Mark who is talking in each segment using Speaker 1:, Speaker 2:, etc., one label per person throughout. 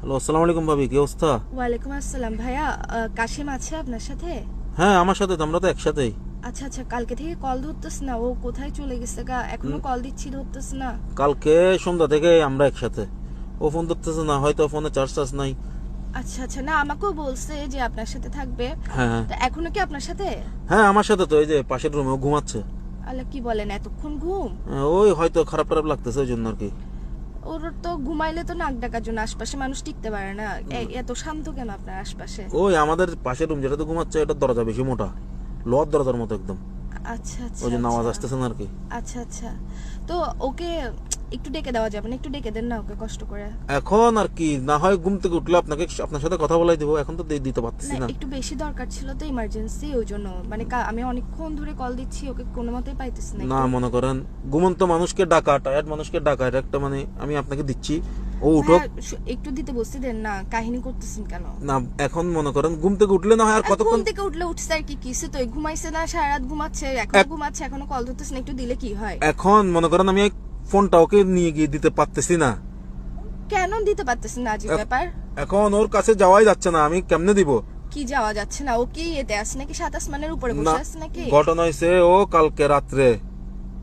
Speaker 1: Hello আসসালামু আলাইকুম ভাবি কি অবস্থা?
Speaker 2: ওয়ালাইকুম আসসালাম। ভাইয়া কাশিম আছে আপনার সাথে?
Speaker 1: হ্যাঁ আমার সাথে তো আমরা তো একসাথেই।
Speaker 2: আচ্ছা আচ্ছা কালকে থেকে কল ধরতেছ না ও কোথায় চলে গেছে গা? এখনও কল দিচ্ছি ধরতেছ না।
Speaker 1: কালকে সন্ধ্যা থেকে আমরা একসাথে। ও ফোন ধরতেছে না হয়তো ফোনে চার্জ টার্জ নাই।
Speaker 2: আচ্ছা আচ্ছা না আমাকেও বলছে যে আপনার সাথে থাকবে।
Speaker 1: হ্যাঁ হ্যাঁ।
Speaker 2: তো এখনও কি আপনার সাথে?
Speaker 1: হ্যাঁ আমার সাথে তো এই যে পাশের রুমে ও ঘুমাচ্ছে।
Speaker 2: আল্লাহ কি বলেন এতক্ষণ ঘুম?
Speaker 1: হ্যাঁ, ওই হয়তো খারাপ খারাপ লাগতেছে ওই জন্য আর কি।
Speaker 2: ওর তো ঘুমাইলে তো নাক ডাকার জন্য আশপাশে মানুষ টিকতে পারে না। এত শান্ত কেন আপনার আশপাশে?
Speaker 1: ওই আমাদের পাশের রুম যেটাতে ঘুমাচ্ছে এটা দরজা বেশি মোটা। লোহার দরজার মতো একদম।
Speaker 2: আচ্ছা আচ্ছা
Speaker 1: ওই জন্য আওয়াজ
Speaker 2: আচ্ছা।
Speaker 1: আসতেছে না আর কি।
Speaker 2: আচ্ছা আচ্ছা। তো ওকে একটু ডেকে দেওয়া যাবে না একটু ডেকে দেন না ওকে কষ্ট করে।
Speaker 1: এখন আর কি না হয় ঘুম থেকে উঠলে আপনাকে আপনার সাথে কথা বলাই দিব এখন তো দিতে পারতেছি
Speaker 2: না একটু বেশি দরকার ছিল তো ইমার্জেন্সি ওই জন্য। মানে আমি অনেকক্ষণ ধরে কল দিচ্ছি ওকে কোনো মতেই পাইতেছি না
Speaker 1: না মনে করেন ঘুমন্ত মানুষকে ডাকা টায়ার্ড মানুষকে ডাকা এটা একটা মানে আমি আপনাকে দিচ্ছি ও
Speaker 2: ভাইয়া, শু- একটু দিতে বসতে দেন না কাহিনী করতেছেন কেন?
Speaker 1: না এখন মনে করেন ঘুম থেকে উঠলে না হয় আর কতক্ষণ
Speaker 2: ঘুম থেকে উঠলে উঠছে আর কি কিসে তো ঘুমাইছে না সারা রাত ঘুমাচ্ছে এখন ঘুমাচ্ছে এখনও কল ধরতেছে না একটু দিলে কি হয়?
Speaker 1: এখন মনে করেন আমি ফোনটা ওকে নিয়ে গিয়ে দিতে পারতেছি না।
Speaker 2: কেন দিতে পারতেছেন না আজীব
Speaker 1: এক-
Speaker 2: ব্যাপার?
Speaker 1: এখন ওর কাছে যাওয়াই যাচ্ছে না আমি কেমনে দিব?
Speaker 2: কি যাওয়া যাচ্ছে না? ও কি এতে আছে নাকি? সাত আসমানের উপরে বসে আছে নাকি?
Speaker 1: ঘটনা হয়েছে ও কালকে রাত্রে।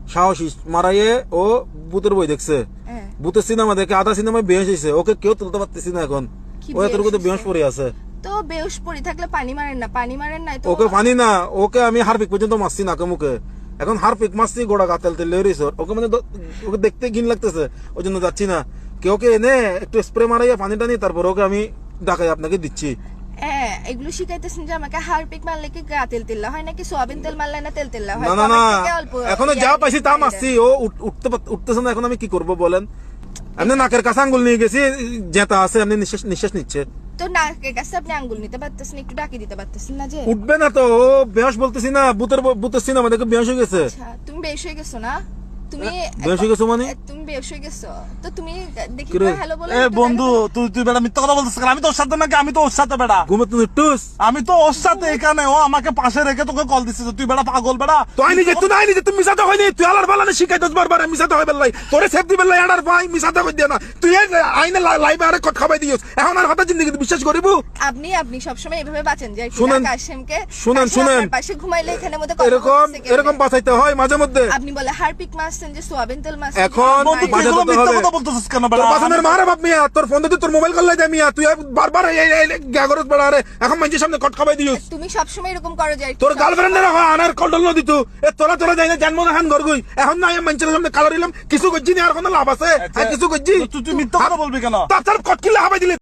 Speaker 1: সাহসী মারাইয়ে ও ভূতের বই দেখছে।
Speaker 2: হ্যাঁ।
Speaker 1: ভূতের সিনেমা দেখে আধা সিনেমায় বেশ হয়েছে ওকে কেউ তুলতে পারতেছি না এখন। ও এতটুকু তো
Speaker 2: বেহুশ
Speaker 1: বেহস পড়ে আছে।
Speaker 2: তো বেউস পড়ে থাকলে পানি মারেন না পানি মারেন তো?
Speaker 1: ওকে পানি না ওকে আমি হারপিক পর্যন্ত মারছি নাকে মুখে। এখন হারপিক মারছি গোড়া গাতেল তেল লেরিস ওকে মানে ওকে দেখতে ঘিন লাগতেছে ওই জন্য যাচ্ছি না। কেউ ওকে এনে একটু স্প্রে মারাইয়া পানি টানি তারপর ওকে আমি ডাকাই আপনাকে দিচ্ছি।
Speaker 2: হ্যাঁ এগুলো শিখাইতেছেন যে আমাকে হারপিক মারলে কি গা তেল তেল হয় নাকি সোয়াবিন তেল মারলে না তেল তেল হয়?
Speaker 1: না না না।
Speaker 2: এখনও
Speaker 1: যা পাইছি তা মারছি। ও উঠ- উঠতে উঠতেছে না এখন আমি কি করব বলেন? এমনি নাকের কাছে আঙ্গুল নিয়ে গেছি জেতা আছে এমনি নিঃশ্বাস নিঃশ্বাস নিচ্ছে।
Speaker 2: তো নাকের কাছে আপনি আঙ্গুল নিতে পারতেছেন একটু ডাকি দিতে পারতেছেন না যে?
Speaker 1: উঠবে না তো বেহস বলতেছি না বুতের বুতের সিনেমা দেখে বেহস হয়ে গেছে।
Speaker 2: আচ্ছা তুমি বেশ হয়ে গেছো না? তুমি
Speaker 1: হয়ে গেছো মানে?
Speaker 2: তুমি বেশ হয়ে গেছো। তো তুমি দেখি
Speaker 1: কিরে?
Speaker 2: হ্যালো বলে
Speaker 3: এ বন্ধু তুই তুই বেটা মিথ্যা কথা বলতেছিস কেন? আমি তো ওর সাথে নাকি আমি তো ওর সাথে বেটা।
Speaker 1: ঘুমে তুমি টুস।
Speaker 3: আমি তো ওর সাথে এখানে। ও আমাকে পাশে রেখে তোকে কল দিছিস তুই বেটা পাগল বেটা।
Speaker 1: যে তুই তুমি মিসাতে হয়নি। তুই আলার বালানে শিখাই দশ বার বার মিসাতে হয় বেলাই তোরে সেফ দিবে লাই আডার ভাই মিসাতে কই দিয়া না। তুই আইনে লাইভে আরে কট খাবাই দিওস এখন আর হঠাৎ জিন্দগি বিশ্বাস করিব?
Speaker 2: আপনি আপনি সবসময় এভাবে বাঁচেন যে
Speaker 1: শুনেন,
Speaker 2: কাশেমকে
Speaker 1: শুনেন, শুনেন।
Speaker 2: পাশে ঘুমাইলে এখানে মধ্যে
Speaker 1: এরকম এরকম বাঁচাইতে হয় মাঝে মধ্যে।
Speaker 2: আপনি বলে হারপিক মারছেন যে সোয়াবিন তেল মারছেন
Speaker 1: এখন
Speaker 3: বন্ধু তুই
Speaker 1: বাজাতে
Speaker 3: এগুলো
Speaker 1: তো
Speaker 3: মিথ্যা কথা বলতেছিস কেন
Speaker 1: তোর বাসনের মারে বাপ মিয়া তোর ফোন দিয়ে তোর মোবাইল কল দে মিয়া তুই বারবার এই এই এই গ্যাগরত রে। এখন মানুষের সামনে কট খাবাই
Speaker 2: তুমি সবসময় এরকম করো যে
Speaker 1: তোর গার্লফ্রেন্ডের হয় আনার কল ডল দিত এ তোরা তোরা যাই না জন্ম এখন না মানুষের সামনে কালার দিলাম কিছু করছি না আর কোনো লাভ আছে? আর কিছু করছি
Speaker 3: তুই তুই মিথ্যা কথা বলবি কেন?
Speaker 1: তার কট কিলে হাবাই দিলে।